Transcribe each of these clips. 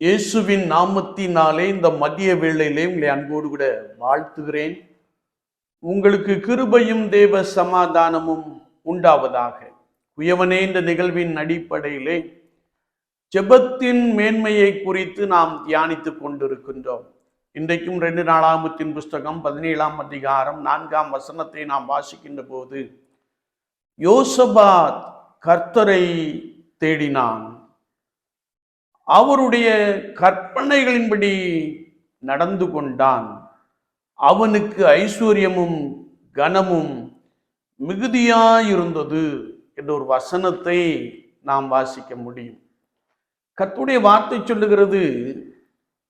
இயேசுவின் நாமத்தினாலே இந்த மதிய வேளையிலே உங்களை அன்போடு கூட வாழ்த்துகிறேன். உங்களுக்கு கிருபையும் தேவ சமாதானமும் உண்டாவதாக. உயவனே இந்த நிகழ்வின் அடிப்படையிலே ஜெபத்தின் மேன்மையை குறித்து நாம் தியானித்து கொண்டிருக்கின்றோம். இன்றைக்கும் ரெண்டு நாளாமத்தின் புஸ்தகம் பதினேழாம் அதிகாரம் நான்காம் வசனத்தை நாம் வாசிக்கின்ற போது யோசபாத் கர்த்தரை தேடினான். அவருடைய கற்பனைகளின்படி நடந்து கொண்டான். அவனுக்கு ஐஸ்வர்யமும் கனமும் மிகுதியாயிருந்தது என்ற ஒரு வசனத்தை நாம் வாசிக்க முடியும். கத்துடைய வார்த்தை சொல்லுகிறது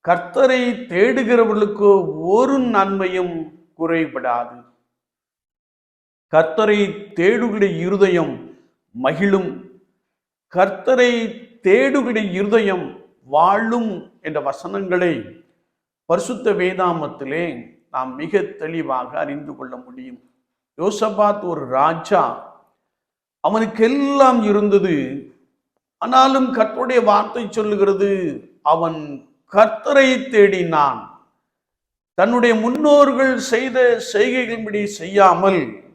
கர்த்தரை தேடுகிறவர்களுக்கு ஒரு நன்மையும் குறைபடாது. கர்த்தரை தேடுகிற இருதயம் மகிழும். கர்த்தரை தேடுகிற இருதயம் வாழும் என்ற வசனங்களை பரிசுத்த வேதாமத்திலே நாம் மிக தெளிவாக அறிந்து கொள்ள முடியும். யோசபாத் ஒரு ராஜா. அவனுக்கெல்லாம் இருந்தது. ஆனாலும் கர்த்தருடைய வார்த்தை சொல்லுகிறது அவன் கர்த்தரை தேடினான். தன்னுடைய முன்னோர்கள் செய்த செய்கைகளின்படி செய்யாமல்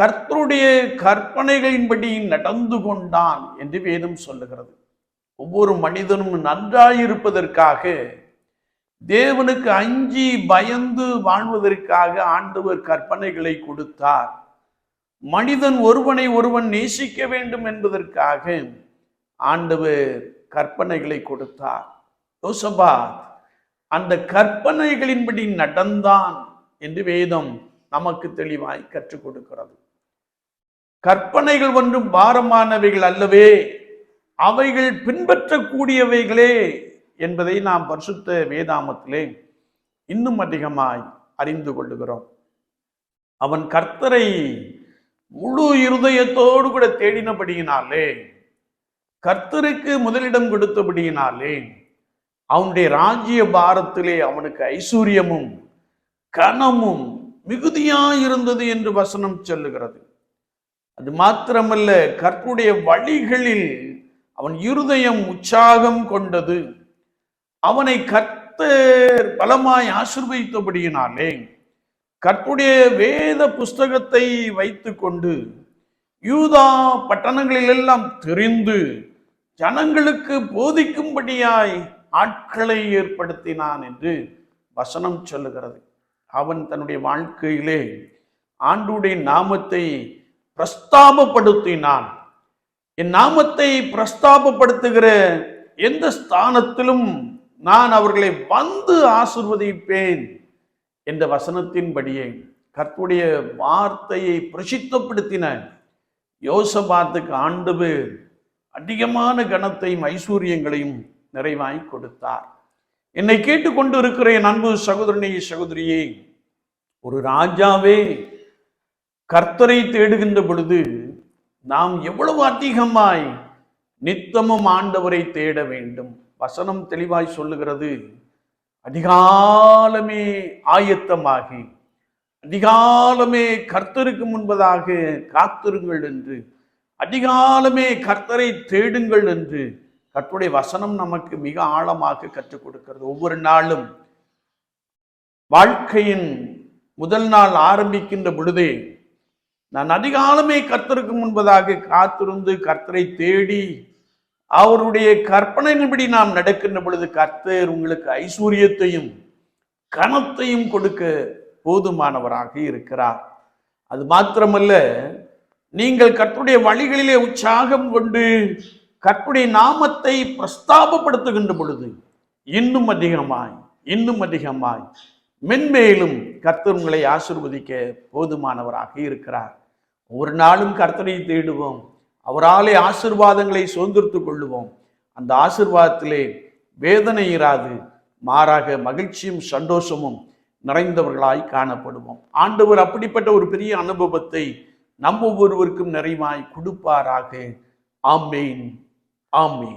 கர்த்தருடைய கற்பனைகளின்படி நடந்து கொண்டான் என்று வேதம் சொல்லுகிறது. ஒவ்வொரு மனிதனும் நன்றாயிருப்பதற்காக தேவனுக்கு அஞ்சி பயந்து வாழ்வதற்காக ஆண்டவர் கற்பனைகளை கொடுத்தார். மனிதன் ஒருவனை ஒருவன் நேசிக்க வேண்டும் என்பதற்காக ஆண்டவர் கற்பனைகளை கொடுத்தார். யோசபா அந்த கற்பனைகளின்படி நடந்தான் என்று வேதம் நமக்கு தெளிவாய் கற்றுக் கொடுக்கிறது. கற்பனைகள் ஒன்றும் பாரமானவைகள் அல்லவே அவைகள் பின்பற்றக்கூடியவைகளே என்பதை நாம் பரிசுத்த வேதாமத்திலே இன்னும் அதிகமாய் அறிந்து கொள்ளுகிறோம். அவன் கர்த்தரை முழு இருதயத்தோடு கூட தேடினபடியினாலே கர்த்தருக்கு முதலிடம் கொடுத்தபடியினாலே அவனுடைய ராஜ்ய பாரத்திலே அவனுக்கு ஐஸ்வர்யமும் கனமும் மிகுதியாயிருந்தது என்று வசனம் சொல்லுகிறது. அது மாத்திரமல்ல கற்புடைய வழிகளில் அவன் இருதயம் உற்சாகம் கொண்டது. அவனை கர்த்தர் பலமாய் ஆசிர்வதித்தபடியினாலே கற்புடைய வேத புஸ்தகத்தை வைத்துக்கொண்டு யூதா பட்டணங்களிலெல்லாம் தெரிந்து ஜனங்களுக்கு போதிக்கும்படியாய் ஆட்களை ஏற்படுத்தினான் என்று வசனம் சொல்லுகிறது. அவன் தன்னுடைய வாழ்க்கையிலே ஆண்டுடைய நாமத்தை பிரஸ்தாபப்படுத்தினான். என் நாமத்தை பிரஸ்தாபப்படுத்துகிற எந்த ஸ்தானத்திலும் நான் அவர்களை வந்து ஆசிர்வதிப்பேன் என்ற வசனத்தின்படியே கற்புடைய வார்த்தையை பிரசித்தப்படுத்தின யோசபாத்துக்கு ஆண்டு அதிகமான கணத்தையும் ஐஸ்வர்யங்களையும் நிறைவாய் கொடுத்தார். என்னை கேட்டுக்கொண்டு இருக்கிற என் அன்பு சகோதரனே சகோதரியே ஒரு ராஜாவே கர்த்தரை தேடுகின்ற பொழுது நாம் எவ்வளவு அதிகமாய் நித்தமும் ஆண்டவரை தேட வேண்டும். வசனம் தெளிவாய் சொல்லுகிறது. அதிகாலமே ஆயத்தமாகி அதிகாலமே கர்த்தருக்கு முன்பதாக காத்திருங்கள் என்று அதிகாலமே கர்த்தரை தேடுங்கள் என்று கர்த்தருடைய வசனம் நமக்கு மிக ஆழமாக கற்றுக் கொடுக்கிறது. ஒவ்வொரு நாளும் வாழ்க்கையின் முதல் நாள் ஆரம்பிக்கின்ற பொழுதே நான் அதிகாலமே கர்த்தருக்கு முன்பதாக காத்திருந்து கர்த்தரை தேடி அவருடைய கற்பனையின்படி நாம் நடக்கின்ற பொழுது கர்த்தர் உங்களுக்கு ஐஸ்வர்யத்தையும் கனத்தையும் கொடுக்க போதுமானவராக இருக்கிறார். அது மாத்திரமல்ல நீங்கள் கற்றுடைய வழிகளிலே உற்சாகம் கொண்டு கர்த்தருடைய நாமத்தை பிரஸ்தாபப்படுத்துகின்ற பொழுது இன்னும் அதிகமாய் இன்னும் அதிகமாய் மென்மேலும் கர்த்தர் உங்களை ஆசிர்வதிக்க போதுமானவராக இருக்கிறார். ஒரு நாளும் கர்த்தனை தேடுவோம். அவராலே ஆசிர்வாதங்களை சுதந்திரத்துக் கொள்ளுவோம். அந்த ஆசிர்வாதத்திலே வேதனை இராது. மாறாக மகிழ்ச்சியும் சந்தோஷமும் நிறைந்தவர்களாய் காணப்படுவோம். ஆண்டவர் அப்படிப்பட்ட ஒரு பெரிய அனுபவத்தை நம் ஒவ்வொருவருக்கும் நிறைவாய் கொடுப்பாராக. ஆமேன். ஆமேன்.